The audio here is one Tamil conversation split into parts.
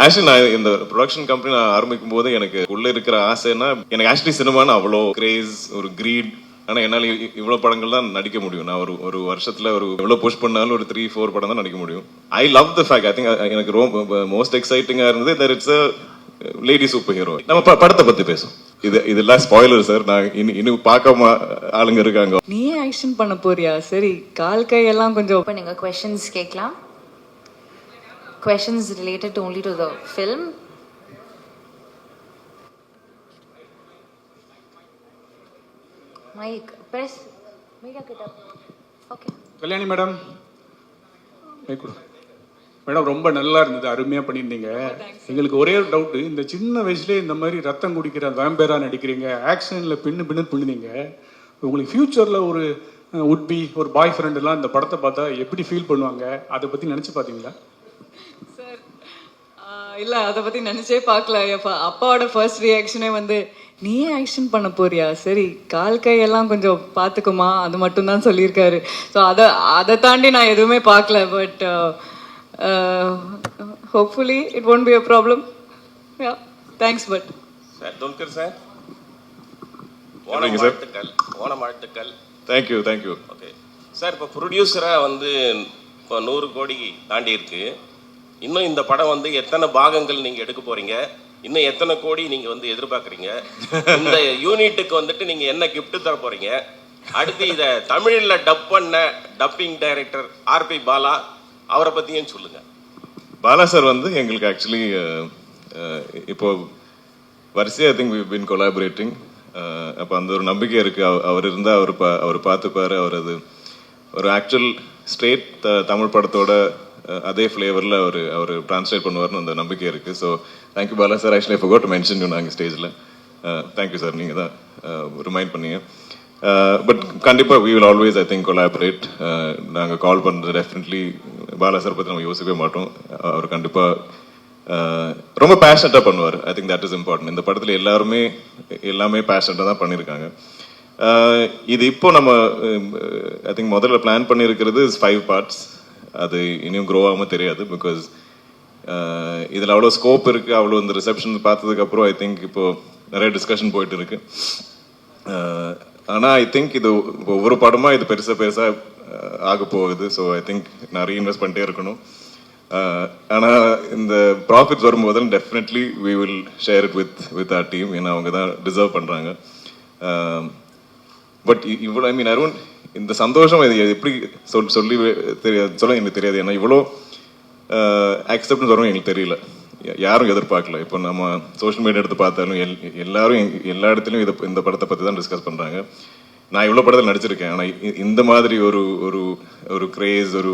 ஆக்சுவலி நான் இந்த ப்ரொடக்ஷன் கம்பெனி நான் ஆரம்பிக்கும் போது எனக்கு உள்ள இருக்கிற ஆசைன்னா எனக்கு ஆக்சுவலி சினிமான்னு அவ்வளோ கிரேஸ் ஒரு கிரீட் ஆனா என்னால இ- இவ்வளவு படங்கள் தான் நடிக்க முடியும். நான் ஒரு ஒரு வருஷத்துல ஒரு எவ்வளவு புஷ் பண்ணாலும் ஒரு த்ரீ ஃபோர் படம் தான் நடிக்க முடியும். I love the fact I think எனக்கு ரொம்ப மோஸ்ட் எக்ஸைட்டிங்கா இருந்தது that it's lady super hero நம்ம ப- படத்தை பத்தி பேசும் இது இதெல்லாம் ஸ்பாயிலர் சார் நான் இனி இன்னும் பார்க்காம ஆளுங்க இருக்காங்க. நீயே ஆக்ஷன் பண்ண போறியா? சரி கால் கையெல்லாம் கொஞ்சம் இப்போ நீங்கள் கொஷின்ஸ் கேட்கலாம். Questions related only to the film okay Kalyani madam. Madam ரொம்ப நல்லா இருந்தது. அருமையாக பண்ணியிருந்தீங்க. எங்களுக்கு ஒரே ஒரு டவுட்டு இந்த சின்ன வயசுலேயே இந்த மாதிரி ரத்தம் குடிக்கிற வேம்பேரா நடிக்கிறீங்க. ஆக்ஷனில் பின்னு பின்னு பண்ணுனீங்க உங்களுக்கு ஃப்யூச்சரில் ஒரு உட்பி ஒரு பாய் ஃப்ரெண்டுலாம் இந்த படத்தை பார்த்தா எப்படி ஃபீல் பண்ணுவாங்க? அதை பற்றி நினச்சி பார்த்தீங்களா? இல்ல அதை பத்தி நினைச்சே பார்க்கல எப்ப அப்பாவோட ஃபர்ஸ்ட் ரியாக்ஷனே வந்து நீயே ஆக்ஷன் பண்ண போறியா? சரி கால் கையெல்லாம் கொஞ்சம் பார்த்துக்குமா அது மட்டும் தான் சொல்லியிருக்காரு. ஸோ அதை அதை தாண்டி நான் எதுவுமே பார்க்கல but hopefully it won't be a problem yeah thanks but sir Dulquer sir Onam sir. வாழ்த்துக்கள் ஓணம் வாழ்த்துக்கள் தேங்க்யூ தேங்க்யூ ஓகே சார் இப்போ ப்ரொடியூசராக வந்து இப்போ நூறு கோடி தாண்டி இருக்கு இன்னும் இந்த படம் வந்து எத்தனை பாகங்கள் நீங்கள் எடுக்க போறீங்க? இன்னும் எத்தனை கோடி நீங்கள் வந்து எதிர்பார்க்குறீங்க? இந்த யூனிட்டுக்கு வந்துட்டு நீங்கள் என்ன கிஃப்ட் தர போறீங்க? அடுத்து இதை தமிழில் டப் பண்ண டப்பிங் டைரக்டர் ஆர்பி பாலா அவரை பற்றியும் சொல்லுங்கள் பாலா சார் வந்து எங்களுக்கு ஆக்சுவலி இப்போ வரிசையா I think we been collaborating அப்போ அந்த ஒரு நம்பிக்கை இருக்கு. அவ- அவர் இருந்தால் அவர் பா அவர் பார்த்துப்பாரு. அவர் அது ஒரு ஆக்சுவல் ஸ்ட்ரெயிட் தமிழ் படத்தோட அதே ஃப்ளேவரில் அவர் அவர் ட்ரான்ஸ்லேட் பண்ணுவார்னு அந்த நம்பிக்கை இருக்குது so thank you Bala sir actually I forgot mention you நாங்கள் ஸ்டேஜில் தேங்க்யூ சார் நீங்கள் தான் ரிமைண்ட் பண்ணீங்க. பட் கண்டிப்பாக we will always I think collaborate நாங்கள் கால் பண்ணுறது டெஃபினெட்லி பாலா சார் பற்றி நம்ம யோசிக்கவே மாட்டோம். அவர் கண்டிப்பாக ரொம்ப பேஷனட்டாக பண்ணுவார். I think that is important இந்த படத்தில் எல்லாருமே எல்லாமே பேஷனட்டாக தான் பண்ணியிருக்காங்க இது இப்போ நம்ம ஐ திங்க் முதல்ல பிளான் பண்ணியிருக்கிறது ஃபைவ் பார்ட்ஸ் அது இனியும் க்ரோ ஆகாமல் தெரியாது பிகாஸ் uh, இதில் அவ்வளோ ஸ்கோப் இருக்குது அவ்வளோ இந்த ரிசப்ஷன் பார்த்ததுக்கப்புறம் ஐ திங்க் இப்போ நிறைய டிஸ்கஷன் போயிட்டு இருக்கு. ஆனால் ஐ திங்க் இது ஒவ்வொரு படமாக இது பெருசாக பெருசாக uh, ஆக போகுது. ஸோ ஐ திங்க் நிறைய இன்வெஸ்ட் பண்ணிட்டே இருக்கணும். Uh, ஆனால் இந்த ப்ராஃபிட்ஸ் வரும்போது definitely we will share it with with our team ஏன்னா அவங்க தான் டிசர்வ் பண்ணுறாங்க பட் இவ்வளோ ஐ மீன் அருண் இந்த சந்தோஷம் இது எப்படி சொல் சொல்லி தெரியாது சொல்ல எனக்கு தெரியாது. ஏன்னா இவ்வளோ அக்செப்டன்ஸ் வரும் எங்களுக்கு தெரியல. யாரும் எதிர்பார்க்கல. இப்போ நம்ம சோஷியல் மீடியா எடுத்து பார்த்தாலும் எல் எல்லாரும் எல்லா இடத்துலையும் இதை இந்த படத்தை பற்றி தான் டிஸ்கஸ் பண்ணுறாங்க நான் இவ்வளோ படத்தில் நடிச்சிருக்கேன். ஆனால் இந்த மாதிரி ஒரு ஒரு ஒரு கிரேஸ் ஒரு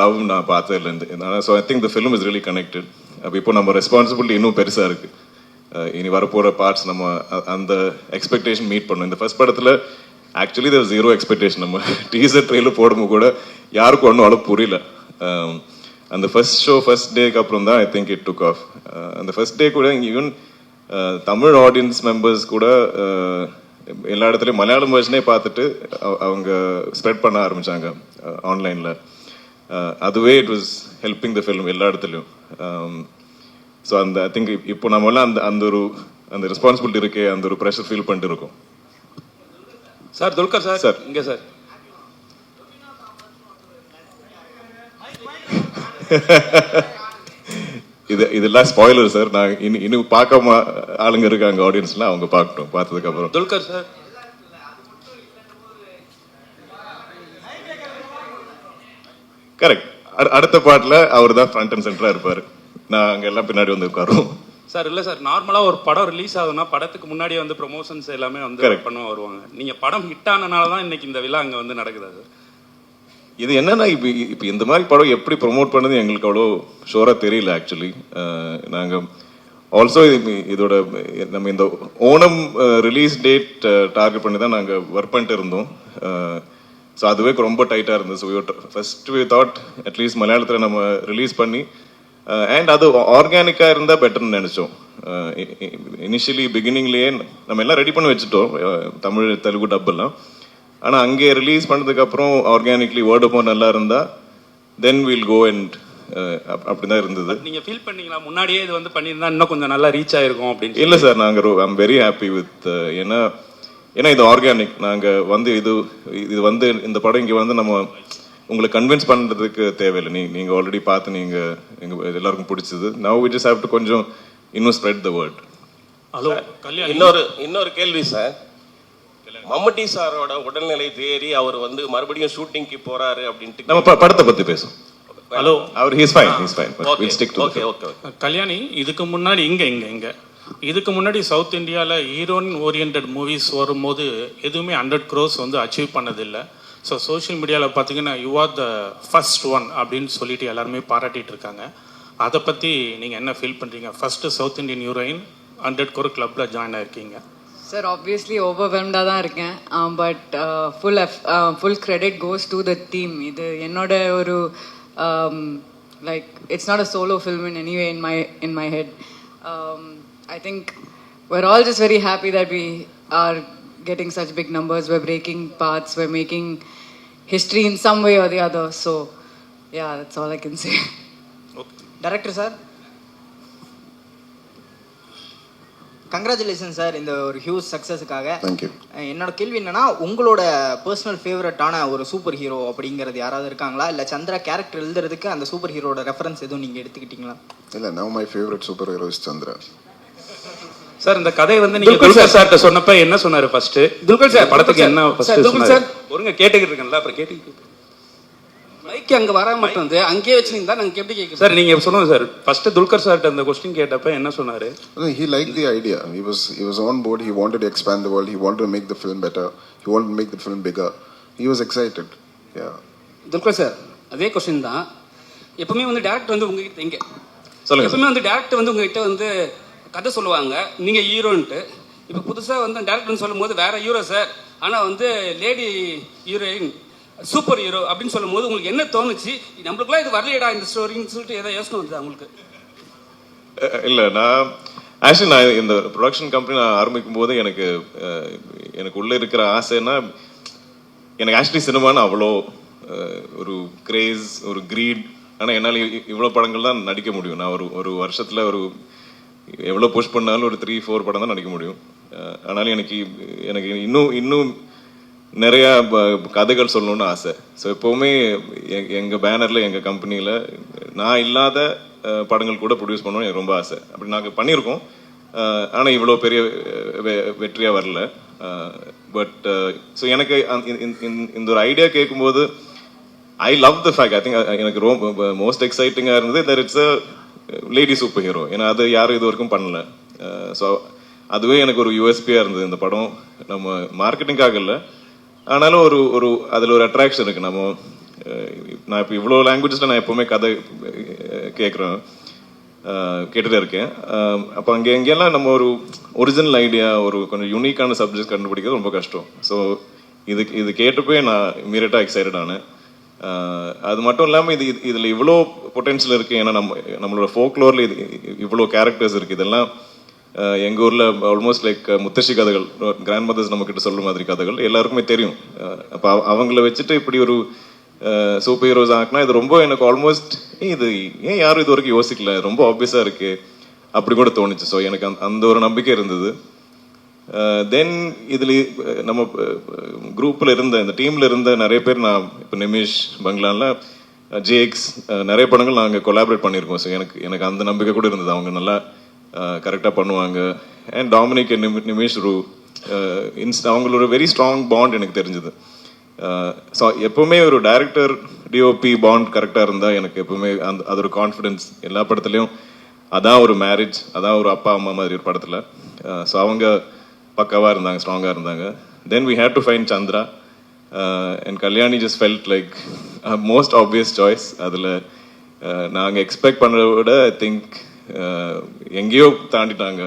லவ் நான் பார்த்ததில்ல. இந்த so I think the film is really connected அப்போ இப்போ நம்ம ரெஸ்பான்சிபிலிட்டி இன்னும் பெருசாக இருக்குது இனி வரப்போகிற பார்ட்ஸ் நம்ம அ- அந்த எக்ஸ்பெக்டேஷன் மீட் பண்ணோம் இந்த ஃபர்ஸ்ட் படத்தில் ஆக்சுவலி தேர் ஜீரோ எக்ஸ்பெக்டேஷன் நம்ம டீசர் ட்ரெயிலர் போடும்போது கூட யாருக்கும் ஒன்றும் அளவு புரியல. Um, அந்த ஃபர்ஸ்ட் ஷோ ஃபர்ஸ்ட் டேக்கு அப்புறம் தான் I think it took off அந்த ஃபர்ஸ்ட் டே கூட even uh, Tamil audience members கூட uh, எல்லா இடத்துலையும் மலையாளம் வேர்ஷனே பார்த்துட்டு அவங்க ஸ்ப்ரெட் பண்ண ஆரம்பிச்சாங்க uh, ஆன்லைனில் அதுவே it was helping the film எல்லா இடத்துலையும். ஸோ um, அந்த ஐ திங்க் இப்போ நம்மளாம் அந்த அந்த ஒரு அந்த ரெஸ்பான்சிபிலிட்டி இருக்கே அந்த ஒரு ப்ரெஷர் ஃபீல் பண்ணிட்டு இருக்கோம். Sir Dulquer sir. சார். இங்கே சார். இது இதெல்லாம் ஸ்பாயிலர் சார். நான் இனி இன்னும் பார்க்காம ஆளுங்க இருக்காங்க ஆடியன்ஸ்லாம் அவங்க பார்க்கட்டும் பார்த்ததுக்கு அப்புறம் துல்கர் சார். கரெக்ட் அடுத்த பாட்டில் அவர் தான் ஃப்ரண்ட் அண்ட் சென்டரா இருப்பாரு. நான் அங்க எல்லாம் பின்னாடி வந்து உட்காருவோம். சார் இல்லை சார். நார்மலாக ஒரு படம் ரிலீஸ் ஆகுதுன்னா படத்துக்கு முன்னாடியே வந்து ப்ரொமோஷன்ஸ் எல்லாமே வந்து Correct. பண்ண வருவாங்க. நீங்கள் படம் ஹிட் ஆனனால தான் இன்னைக்கு இந்த விழா அங்கே வந்து நடக்குதா சார் இது என்னன்னா இப்போ இப்போ இந்த மாதிரி படம் எப்படி ப்ரோமோட் பண்ணது எங்களுக்கு அவ்வளோ ஷோரா தெரியல ஆக்சுவலி நாங்க ஆல்சோ இதோட நம்ம இந்த ஓணம் ரிலீஸ் டேட் டார்கெட் பண்ணி தான் நாங்கள் ஒர்க் பண்ணிட்டு இருந்தோம். ஸோ அதுவே ரொம்ப டைட்டாக இருந்தது. So first we thought at least மலையாளத்தில் நம்ம ரிலீஸ் பண்ணி அண்ட் அது ஆர்கானிக்காக இருந்தால் பெட்டர்னு நினச்சோம். இனிஷியலி பிகினிங்லேயே நம்ம எல்லாம் ரெடி பண்ணி வச்சுட்டோம். அஹ், தமிழ் தெலுங்கு டப் எல்லாம். ஆனால் அங்கே ரிலீஸ் பண்ணதுக்கு அப்புறம் ஆர்கானிக்லி வேர்ட் ஆஃப் நல்லா இருந்தா தென் வில் கோ அண்ட் அப்படிதான் இருந்தது. நீங்க ஃபீல் பண்ணீங்களா? முன்னாடியே இது வந்து பண்ணியிருந்தா இன்னும் கொஞ்சம் நல்லா ரீச் ஆயிருக்கும் அப்படின்னு இல்ல சார் நாங்க ஐம் வெரி ஹாப்பி வித் ஏன்னா ஏன்னா இது ஆர்கானிக் நாங்க வந்து இது இது வந்து இந்த படம் இங்க வந்து நம்ம உங்களை கன்வின்ஸ் பண்றதுக்கு தேவையில்லை. நீ நீங்க ஆல்ரெடி பார்த்து நீங்க எங்க எல்லாருக்கும் பிடிச்சது. Now we just have to கொஞ்சம் இன்னும் ஸ்ப்ரெட் த வேர்ட் ஹலோ கல்யாணம் இன்னொரு இன்னொரு கேள்வி சார். மம்முட்டி சாரோட உடல்நிலை தேறி அவர் வந்து மறுபடியும் ஷூட்டிங்க்கு போறாரு அப்படின்ட்டு நம்ம படத்தை பத்தி பேசுவோம். Hello. Our he's fine he's fine okay will stick to okay okay Kalyani இதுக்கு முன்னாடி இங்க இங்க இங்க. இதுக்கு முன்னாடி சவுத் இந்தியாவில் ஹீரோயின் ஓரியன்ட் மூவிஸ் வரும்போது எதுவுமே ஹண்ட்ரட் க்ரோஸ் வந்து அச்சீவ் பண்ணதில்லை. ஸோ சோஷியல் மீடியாவில் பார்த்தீங்கன்னா you are the first one அப்படின்னு சொல்லிட்டு எல்லாருமே பாராட்டிட்டு இருக்காங்க. அதை பற்றி நீங்கள் என்ன ஃபீல் பண்ணுறீங்க first south Indian heroine hundred crore கிளப்பில் ஜாயின் ஆகிருக்கீங்க சார் ஆப்வியஸ்லி ஓவர்வெல்ம்டாக தான் இருக்கேன். But full full credit goes to the team இது என்னோட ஒரு like it's not a solo film in anyway in my in my head I think we're all just very happy that we are getting such big numbers we're breaking paths we're making history in some way or the other. So yeah that's all i can say. Director sir congratulation sir இந்த ஒரு ஹியூஜ் சக்ஸஸுக்காக Thank you. என்னோட கேள்வி என்னன்னா உங்களோட பர்சனல் ஃபேவரட்டான ஒரு சூப்பர் ஹீரோ அப்படிங்கிறது யாராவது இருக்காங்களா? இல்லை சந்திரா கேரக்டர் எழுதுறதுக்கு அந்த சூப்பர் ஹீரோட ரெஃபரன்ஸ் எதுவும் நீங்கள் எடுத்துக்கிட்டீங்களா? இல்லை now my favourite super hero is Chandra. Sir இந்த கதை வந்து நீங்க துல்கர் சார்ட்ட சொன்னப்ப என்ன சொன்னாரு ஃபர்ஸ்ட் துல்கர் சார், படத்துக்கு என்ன ஃபர்ஸ்ட் சார், துல்கர் சொன்னாரு? சார். ஒருங்க கேட்டுக்கிட்டு இருக்கேன்ல அப்புறம் கேட்டுக்கிட்டு மைக் அங்க வர மட்டும் வந்து அங்கேயே வச்சிருந்தா நாங்க எப்படி கேட்க சார் நீங்க சொல்லுங்க சார். ஃபர்ஸ்ட் துல்கர் சார்ட்ட அந்த கொஸ்டின் கேட்டப்ப என்ன சொன்னாரு? He liked the idea. He was he was on board. He wanted to expand the world. He wanted to make the film better. He wanted to make the film bigger. He was excited. Yeah. Dulquer sir அதே கொஸ்டின் தான். எப்பவுமே வந்து டேரக்டர் வந்து உங்ககிட்ட எங்க சொல்லுங்க எப்பவுமே வந்து டேரக்டர் வந்து உங்ககிட்ட வந்து கதை சொல்லுவாங்க. நீங்கள் ஹீரோன்ட்டு. இப்போ புதுசாக வந்து டேரக்டர்னு சொல்லும்போது வேற ஹீரோ சார் ஆனால் வந்து லேடி ஹீரோயின் சூப்பர் ஹீரோ அப்படின்னு சொல்லும்போது உங்களுக்கு என்ன தோணுச்சு? நம்மளுக்குலாம் இது வரலையடா இந்த ஸ்டோரின்னு சொல்லிட்டு ஏதோ யோசனை வருது உங்களுக்கு? இல்லை நான் ஆக்சுவலி நான் இந்த ப்ரொடக்ஷன் கம்பெனி நான் ஆரம்பிக்கும் போது எனக்கு எனக்கு உள்ள இருக்கிற ஆசைன்னா எனக்கு ஆக்சுவலி சினிமான்னு அவ்வளோ ஒரு கிரேஸ் ஒரு கிரீட் ஆனால் என்னால் இவ்வளோ படங்கள் தான் நடிக்க முடியும். நான் ஒரு ஒரு வருஷத்தில் ஒரு எவ்வளோ புஷ் பண்ணாலும் ஒரு த்ரீ ஃபோர் படம் தான் நடிக்க முடியும். ஆனாலும் எனக்கு எனக்கு இன்னும் இன்னும் நிறையா ப- கதைகள் சொல்லணும்னு ஆசை. ஸோ எப்போவுமே எ- பேனரில் எங்கள் கம்பெனியில் நான் இல்லாத படங்கள் கூட ப்ரொடியூஸ் பண்ணணும்னு எனக்கு ரொம்ப ஆசை. அப்படி நாங்கள் பண்ணியிருக்கோம். ஆனால் இவ்வளோ பெரிய வெ- வெற்றியாக வரல. பட் ஸோ எனக்கு இந்த- இந்த- இந்த ஒரு ஐடியா கேட்கும்போது I love the fact I think எனக்கு ரொம்ப மோஸ்ட் எக்ஸைட்டிங்காக இருந்தது that it's a lady super hero ஏன்னா அது யாரும் இது வரைக்கும் பண்ணல ஸோ அதுவே எனக்கு ஒரு யூஎஸ்பியாக இருந்தது இந்த படம். நம்ம மார்க்கெட்டிங்காக இல்லை. ஆனாலும் ஒரு ஒரு அதில் ஒரு அட்ராக்ஷன் இருக்குது நம்ம நான் இப்போ இவ்வளோ லாங்குவேஜஸில் நான் எப்போவுமே கதை கேட்குறேன் கேட்டுட்டு இருக்கேன். அப்போ அங்கே எங்கெல்லாம் நம்ம ஒரு ஒரிஜினல் ஐடியா ஒரு கொஞ்சம் யூனிக்கான சப்ஜெக்ட் கண்டுபிடிக்கிறது ரொம்ப கஷ்டம். ஸோ இது இது கேட்டப்பே நான் இமீடியட்டாக எக்ஸைட்டட் ஆனேன். அது மட்டும் இல்லாமல் இது இது- இவ்வளோ பொட்டென்ஷியல் இருக்குது ஏன்னா நம்ம நம்மளோட ஃபோக்லோரில் இது இவ்வளோ கேரக்டர்ஸ் இருக்குது இதெல்லாம் எங்கள் ஊரில் ஆல்மோஸ்ட் லைக் முத்தശ്ശി கதைகள் கிராண்ட் மதர்ஸ் நம்மக்கிட்ட சொல்கிற மாதிரி கதைகள் எல்லாருக்குமே தெரியும். அப்போ அவ- அவங்கள வச்சுட்டு இப்படி ஒரு சூப்பர் ஹீரோஸ் ஆக்குனா இது ரொம்ப எனக்கு ஆல்மோஸ்ட் இது ஏன் யாரும் இது வரைக்கும் யோசிக்கல? ரொம்ப ஆப்வியஸாக இருக்குது அப்படி கூட தோணுச்சு. ஸோ எனக்கு அந்த- அந்த ஒரு நம்பிக்கை இருந்தது. Uh, தென் இதில் uh, நம்ம uh, குரூப்பில் இருந்த இந்த டீமில் இருந்த நிறைய பேர் நான் இப்போ நிமிஷ் பங்களான்ல ஜேஎக்ஸ் நிறைய படங்கள் நாங்கள் கொலாபரேட் பண்ணியிருக்கோம். ஸோ எனக்கு எனக்கு அந்த நம்பிக்கை கூட இருந்தது. அவங்க நல்லா கரெக்டாக பண்ணுவாங்க. அண்ட் டாமினிக் நிமி- நிமிஷ் ரூ இன்ஸ்ட் அவங்களோட வெரி ஸ்ட்ராங் பாண்ட் எனக்கு தெரிஞ்சது. ஸோ எப்பவுமே ஒரு டைரக்டர் டிஓபி பாண்ட் கரெக்டாக இருந்தால் எனக்கு எப்பவுமே அந்த அது ஒரு கான்ஃபிடென்ஸ் எல்லா படத்துலையும் அதான் ஒரு மேரேஜ் அதான் ஒரு அப்பா அம்மா மாதிரி ஒரு படத்தில். ஸோ அவங்க பக்காவாக இருந்தாங்க ஸ்ட்ராங்காக இருந்தாங்க. Then we had to find Chandra and Kalyani just felt like most obvious choice அதில் நாங்கள் எக்ஸ்பெக்ட் பண்ணுறத விட ஐ திங்க் uh, எங்கேயோ தாண்டிட்டாங்க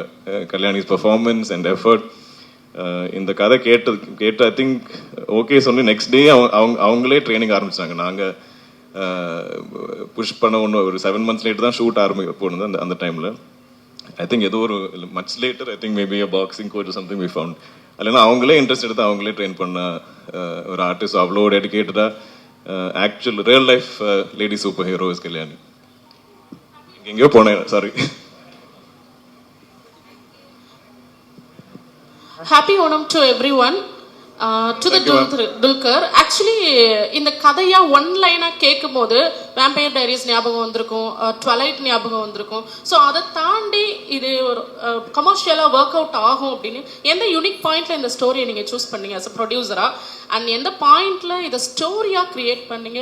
கல்யாணிஸ் பர்ஃபார்மன்ஸ் அண்ட் எஃபர்ட் இந்த கதை கேட்டு கேட்டு ஐ திங்க் ஓகே சொல்லி நெக்ஸ்ட் டே அவங்க அவங்களே ட்ரைனிங் ஆரம்பிச்சாங்க. நாங்கள் புஷ் uh, பண்ண ஒன்று ஒரு செவன் மந்த்ஸ் லேட்டு தான் ஷூட் ஆரம்பி போனது அந்த அந்த டைமில் ஐ திங்க் ஏதோ ஒரு much later I think maybe a boxing coach something we found இல்லைன்னா அவங்களே இன்ட்ரெஸ்ட் எடுத்து அவங்களே ட்ரெயின் பண்ண ஒரு ஆர்டிஸ்ட் அவ்வளோ டெடிக்கேட்டடாக actual real life lady super hero is Kalyani எங்கேயோ போனேன் sorry happy Onam to every one to the Dulquer actually இந்த கதையா ஒன் லைனா கேட்கும் போது வேம்பயர் டைரிஸ் ஞாபகம் வந்திருக்கும் ட்வலைட் ஞாபகம் வந்திருக்கும். ஸோ அதை தாண்டி இது ஒரு கமர்ஷியலாக ஒர்க் அவுட் ஆகும் அப்படின்னு எந்த யூனிக் பாயிண்ட்ல இந்த ஸ்டோரியை நீங்கள் சூஸ் பண்ணீங்க அஸ் அ ப்ரொடியூசரா அண்ட் எந்த பாயிண்ட்ல இதை ஸ்டோரியாக கிரியேட் பண்ணீங்க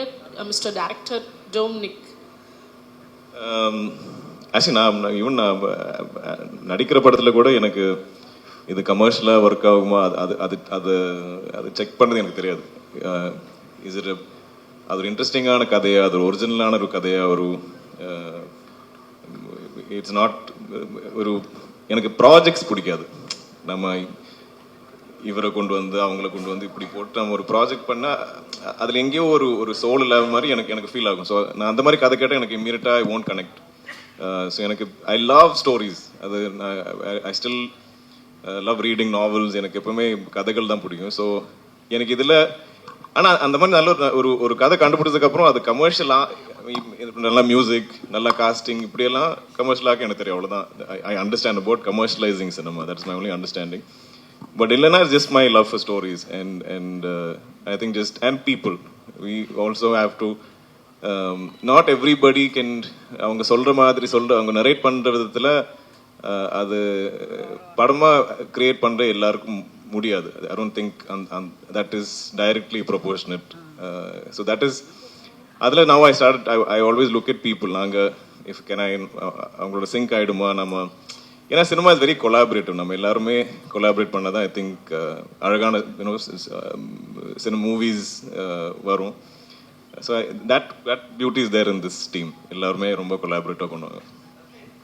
மிஸ்டர் டேரக்டர் டோம்னிக் ஆக்சுவலி நான் ஈவன் நான் நடிக்கிற படத்தில் கூட எனக்கு இது கமர்ஷியலாக ஒர்க் ஆகுமா? அது அது அது அது அது செக் பண்ணது எனக்கு தெரியாது. Uh, இஸ் இட் அது ஒரு இன்ட்ரெஸ்டிங்கான கதையாக அது ஒரு ஒரிஜினலான ஒரு கதையாக ஒரு uh, இட்ஸ் நாட் ஒரு எனக்கு ப்ராஜெக்ட்ஸ் பிடிக்காது. நம்ம இவரை கொண்டு வந்து அவங்கள கொண்டு வந்து இப்படி போட்டு நம்ம ஒரு ப்ராஜெக்ட் பண்ணால் அதில் எங்கேயோ ஒரு ஒரு சோல் இல்லாத மாதிரி எனக்கு எனக்கு ஃபீல் ஆகும். ஸோ நான் அந்த மாதிரி கதை கேட்டால் எனக்கு இம்மீடியட்டாக ஐ ஓன்ட் கனெக்ட் ஸோ எனக்கு ஐ லவ் ஸ்டோரிஸ் அது நான் I still love reading novels எனக்கு எப்பவுமே கதைகள் தான் பிடிக்கும். ஸோ எனக்கு இதில் ஆனால் அந்த மாதிரி நல்ல ஒரு- ஒரு ஒரு கதை கண்டுபிடிச்சதுக்கப்புறம் அது கமர்ஷியலாக நல்லா மியூசிக் நல்லா காஸ்டிங் இப்படியெல்லாம் கமர்ஷியலாக எனக்கு தெரியும். அவ்வளோதான் I understand about commercialising cinema that's my only understanding but இல்லைனா just my love for stories and and I think just and people we also have to not everybody can அவங்க சொல்கிற மாதிரி சொல்கிற அவங்க நரேட் பண்ணுற விதத்தில் அது படமாக கிரியேட் பண்ணுற எல்லாருக்கும் முடியாது. I don't think that is directly proportionate so that is அதில் now I start I I always look at people நாங்கள் இஃப் கேன் ஐ அவங்களோட சிங்க் ஆகிடுமா நம்ம ஏன்னா சினிமா இஸ் வெரி கொலாபரேட்டிவ் நம்ம எல்லாருமே கொலாபரேட் பண்ண தான் ஐ திங்க் அழகான யூனோ மூவிஸ் வரும். So that that beauty is there in this team எல்லாருமே ரொம்ப கொலாபரேட்டாக பண்ணுவாங்க.